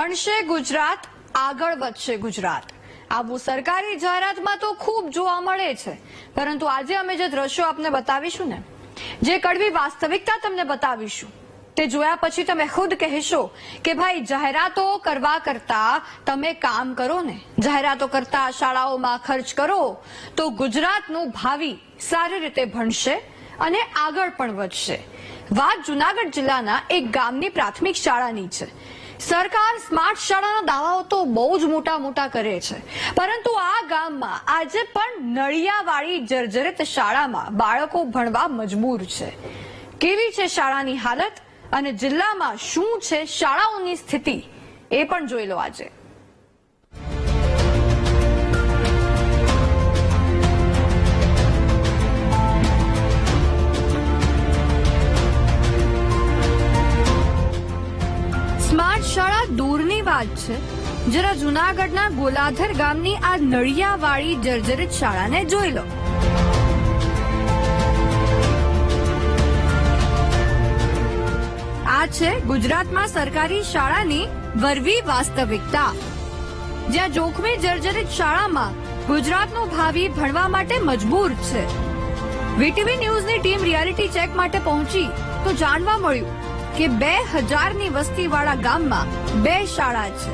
ભણશે ગુજરાત, આગળ વધશે ગુજરાત. આવું સરકારી જાહેરાતમાં તો ખૂબ જોવા મળે છે. પરંતુ આજે અમે જે દ્રશ્યો આપને બતાવીશું ને, જે કડવી વાસ્તવિકતા તમને બતાવીશું, તે જોયા પછી તમે ખુદ કહેશો કે ભાઈ, જાહેરાતો કરવા કરતા તમે કામ કરો ને, જાહેરાતો કરતા શાળાઓમાં ખર્ચ કરો, તો ગુજરાતનું ભાવિ સારી રીતે ભણશે અને આગળ પણ વધશે. વાત જુનાગઢ જિલ્લાના એક ગામની પ્રાથમિક શાળાની છે. સરકાર સ્માર્ટ શાળાના દાવાઓ તો બહુ જ મોટા મોટા કરે છે. પરંતુ આ ગામમાં આજે પણ નળિયાવાળી જર્જરિત શાળામાં બાળકો ભણવા મજબૂર છે. કેવી છે શાળાની હાલત અને જિલ્લામાં શું છે શાળાઓની સ્થિતિ એ પણ જોઈ લો આજે. વાત છે. જરા જુનાગઢના ગોલાધર ગામની આ નળિયાવાળી જર્જરિત શાળાને જોઈ લો. આ છે ગુજરાતમાં સરકારી શાળાની વરવી વાસ્તવિકતા. જ્યાં જોખમી જર્જરિત શાળામાં ગુજરાતનું ભાવિ ભણવા માટે મજબૂર છે. વીટીવી ન્યૂઝની ટીમ રિયાલિટી ચેક માટે પહોંચી તો જાણવા મળ્યું કે બે હજારની વસ્તીવાળા ગામમાં બે શાળા છે,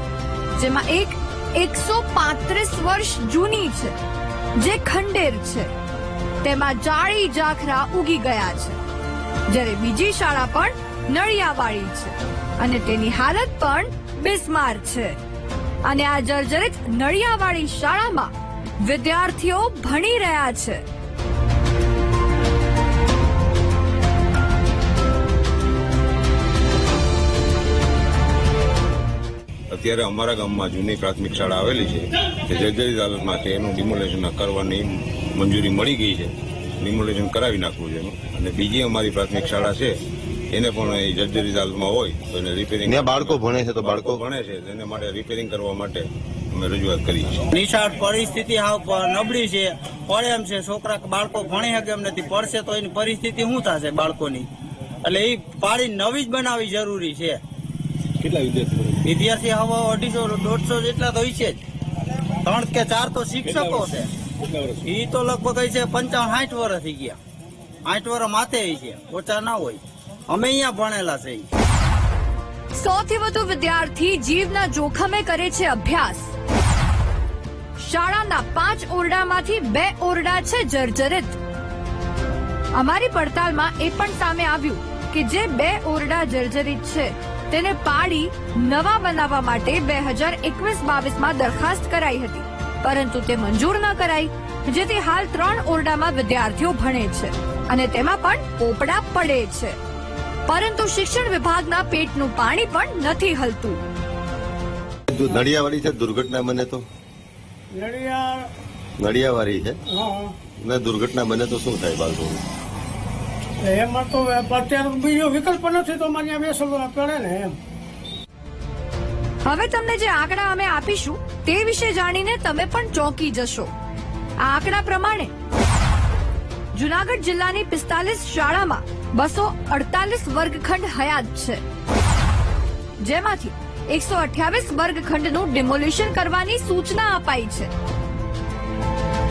જેમાં એક એકસો પાંત્રીસ વર્ષ જૂની છે, જે ખંડેર છે. તેમાં જાળી જાખરા ઉગી ગયા છે. જ્યારે બીજી શાળા પણ નળિયાવાળી છે અને તેની હાલત પણ બિસ્માર છે. અને આ જર્જરિત નળિયાવાળી શાળામાં વિદ્યાર્થીઓ ભણી રહ્યા છે. અત્યારે અમારા ગામમાં જૂની પ્રાથમિક શાળા આવેલી છે કે જર્જરિત હાલતમાં છે એનું ડિમોલેશન કરવાની મંજૂરી મળી ગઈ છે. ડિમોલેશન કરાવી નાખવું છે એનું. અને બીજી અમારી પ્રાથમિક શાળા છે એને પણ એ જર્જરિત હાલતમાં હોય તો એને રિપેરિંગ બાળકો ભણે છે તો બાળકો ભણે છે એને માટે રિપેરિંગ કરવા માટે અમે રજૂઆત કરી છે. નિશાળ પરિસ્થિતિ હાવ નબળી છે પડે એમ છે છોકરા બાળકો ભણી શકે એમ નથી પડશે તો એની પરિસ્થિતિ શું થશે બાળકોની? એટલે એ પાડી નવી જ બનાવવી જરૂરી છે. કેટલા વિદ્યાર્થીઓ વિદ્યાર્થી હવે અઢીસો દોઢસો જેટલા તો છે જ. ત્રણ કે ચાર તો શિક્ષકો છે. એ તો લગભગ છે પંચાવન સાઠ વર્ષ થઈ ગયા. સાઠ વર્ષ માથે છે ઓછા ના હોય. અમે અહીંયા ભણેલા છે. સૌથી વધુ વિદ્યાર્થી જીવના જોખમે કરે છે અભ્યાસ. શાળાના પાંચ ઓરડામાંથી બે ઓરડા છે જર્જરિત. અમારી પડતાલમાં એ પણ સામે આવ્યું કે જે બે ઓરડા જર્જરિત છે તેને પાડી નવા બનાવવા માટે બે હજાર એકવીસ બાવીસમાં દરખાસ્ત કરાઈ હતી. પરંતુ તે મંજૂર ન કરાઈ જેથી હાલ ત્રણ ઓરડામાં વિદ્યાર્થીઓ ભણે છે અને તેમાં પણ પોપડા પડે છે. પરંતુ શિક્ષણ વિભાગના પેટનું પાણી પણ નથી હલતું. નડિયાવાળી છે? દુર્ઘટના બને તો? નડિયાવાળી છે? ને દુર્ઘટના બને તો શું થાય બાળકો એમાં તો અત્યારે બીજો વિકલ્પ નથી તો મને બેસવું પડે ને એમ. હવે તમને જે આંકડા અમે આપીશું તે વિશે જાણીને તમે પણ ચોંકી જશો. આ આંકડા પ્રમાણે જુનાગઢ જિલ્લાની પિસ્તાલીસ શાળામાં બસો અડતાલીસ વર્ગખંડ હયાત છે. જેમાંથી એકસો અઠ્યાવીસ વર્ગખંડનું ડિમોલિશન કરવાની સૂચના અપાઈ છે.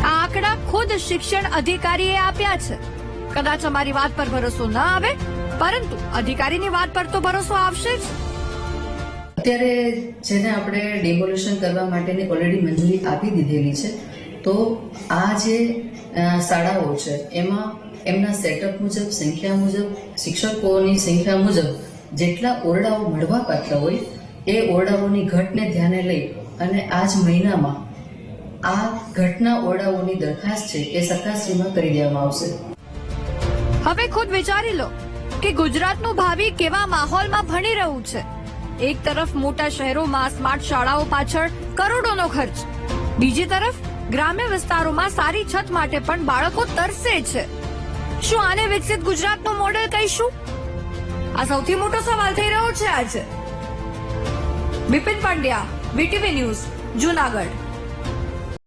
આ આંકડા ખુદ શિક્ષણ અધિકારીએ આપ્યા છે. કદાચ અમારી વાત પર ભરોસો ન આવે, પરંતુ અધિકારીની વાત પર તો ભરોસો આવશે જ. અત્યારે જેને આપણે ડેમોલેશન કરવા માટેની ઓલરેડી મંજૂરી આપી દીધેલી છે, તો આ જે શાળાઓ છે, એમાં એમના સેટઅપ મુજબ, સંખ્યા મુજબ, શિક્ષકોની સંખ્યા મુજબ જેટલા ઓરડાઓ મળવાપાત્ર હોય, એ ઓરડાઓની ઘટને ધ્યાને લઈ અને આ જ મહિનામાં આ ઘટના ઓરડાઓની દરખાસ્ત છે એ સરકારશ્રીમાં કરી દેવામાં આવશે. હવે ખુદ વિચારી લો કે ગુજરાતનું ભાવિ કેવા માહોલમાં ભણી રહ્યું છે. એક તરફ મોટા શહેરોમાં સ્માર્ટ શાળાઓ પાછળ કરોડોનો ખર્ચ. બીજી તરફ ગ્રામ્ય વિસ્તારોમાં સારી છત માટે પણ બાળકો તરસે છે. શું આને વિકસિત ગુજરાતનું મોડેલ કહીશું? આ સૌથી મોટો સવાલ થઈ રહ્યો છે આજે. Bipin Pandya, VTV news, Junagadh.